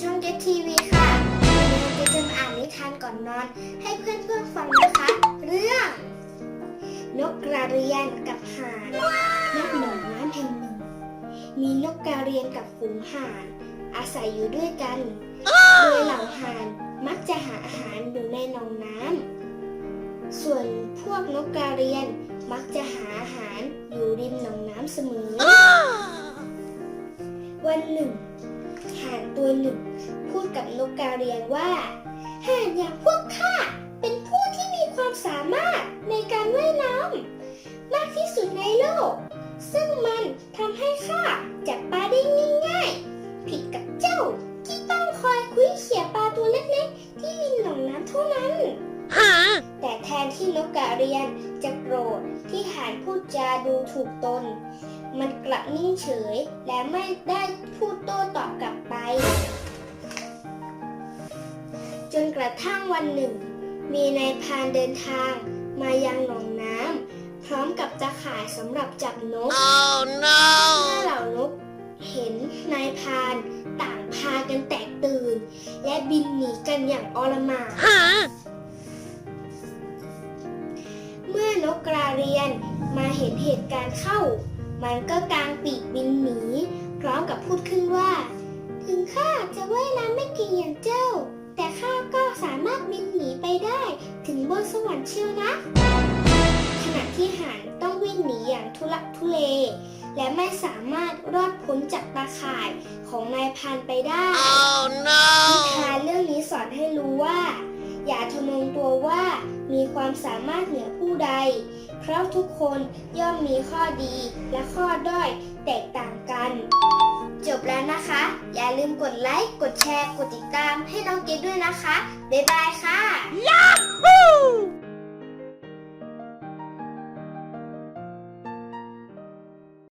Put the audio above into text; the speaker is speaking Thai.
ช่องเก็ตทีวีค่ะ วันนี้เก็จะมาอ่านนิทานก่อนนอน ให้เพื่อนเพื่อนฟังนะคะ เรื่อง นกกระเรียนกับห่านนกหนองน้ำแห่งหนึ่ง มีนกกระเรียนกับฝูงห่าน อาศัยอยู่ด้วยกัน โดยเหล่าห่านมักจะหาอาหารอยู่ในหนองน้ำ ส่วนพวกนกกระเรียนมักจะหาอาหารอยู่ริมหนองน้ำเสมอ วันหนึ่ง ห่านตัวหนึ่ง พูดกับนกกระเรียนว่าห่านอย่างพวกข้าเป็นผู้ที่มีความสามารถในการว่ายน้ำมากที่สุดในโลก ซึ่งมันทำให้ข้าจับปลาได้ง่ายๆ ผิดกับเจ้าที่ต้องคอยคุยเขี่ยปลาตัวเล็กๆ ที่ริมหนองน้ำเท่านั้น แต่แทนที่นกกระเรียนจะโกรธที่ห่านพูดจาดูถูกตน มันกลับนิ่งเฉยและไม่ได้พูดโต้ตอบกลับไป จนกระทั่งวันหนึ่ง มีนายพรานเดินทางมายังหนองน้ำพร้อมกับตะข่ายสำหรับจับนก Oh เมื่ no! อเหล่านกเห็นนายพรานต่างพากันแตกตื่น และบินหนีกันอย่างอลหม่าน นกกระเรียน มาเห็นเหตุการณ์เข้า มันก็กางปีกบินหนี พร้อมกับพูดขึ้นว่า ถึงข้าจะว่ายน้ำไม่เก่งอย่างเจ้า แต่ข้าก็สามารถบินหนีไปได้ ถึงบนสวรรค์เชียวนะ ขณะที่ห่านต้องวิ่งหนีอย่างทุลักทุเล และไม่สามารถรอดพ้นจากตาข่ายของนายพรานไปได้ Oh นิ no! ทานเรื่องนี้สอนให้รู้ว่า อย่าทะนงตัวว่า มีความสามารถเหนือผู้ใด เพราะทุกคนย่อมมีข้อดีและข้อด้อยแตกต่างกัน จบแล้วนะคะ อย่าลืมกดไลค์ กดแชร์ กดติดตามให้น้องเกดด้วยนะคะ บ๊ายบายค่ะ